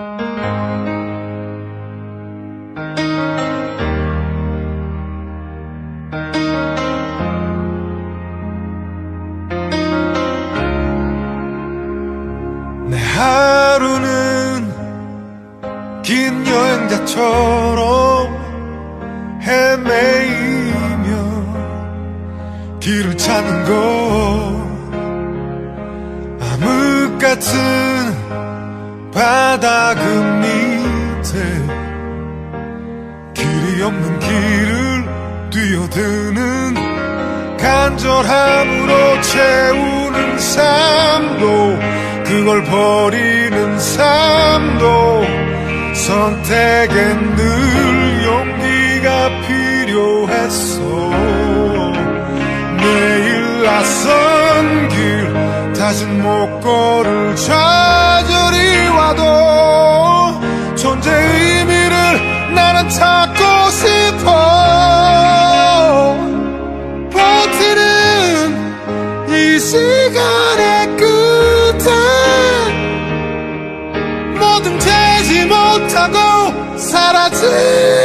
내 하루는 긴 여행자처럼 헤매이며 길을 찾는 것 암흑 같은 바다 그 밑에 길이 없는 길을 뛰어드는 간절함으로 채우는 삶도 그걸 버리는 삶도 선택엔 늘 용기가 필요했어. 매일 낯선 길 다신 못 걸을 좌 시간의 끝에 뭐든 되지 못하고 사라질까봐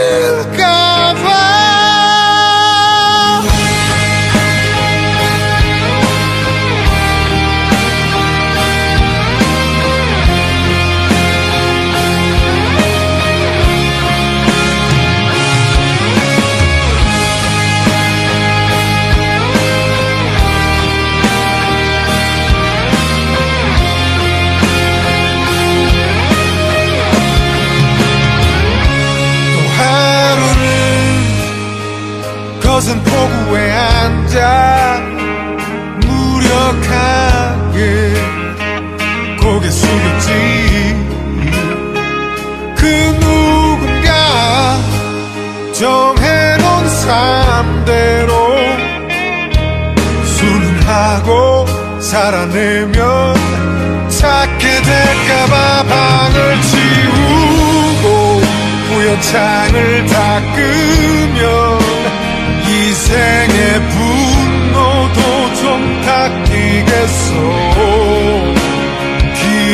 앉아 무력하게 고개 숙였지. 그 누군가 정해놓은 삶대로 순응하고 살아내면 찾게 될까봐 방을 치우고 우연창을 닦으면 닦이겠어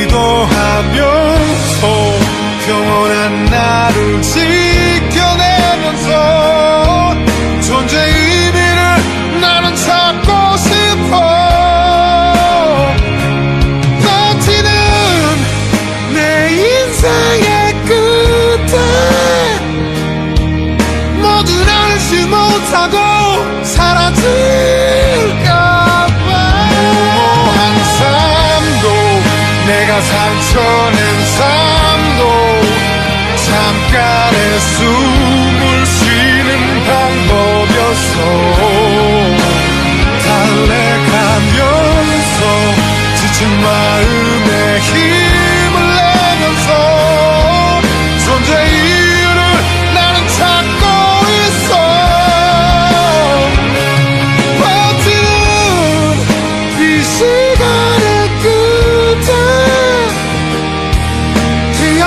기도하면서 평온한 나를 지켜내면서 존재의 의미를 나는 찾고 싶어. 버티는 내 인생의 상처낸 삶도 잠깐의 숨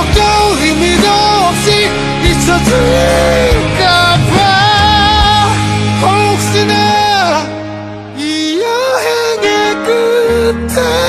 기억도 의미도 없이 잊혀질까봐. 혹시나 이 여행의 끝에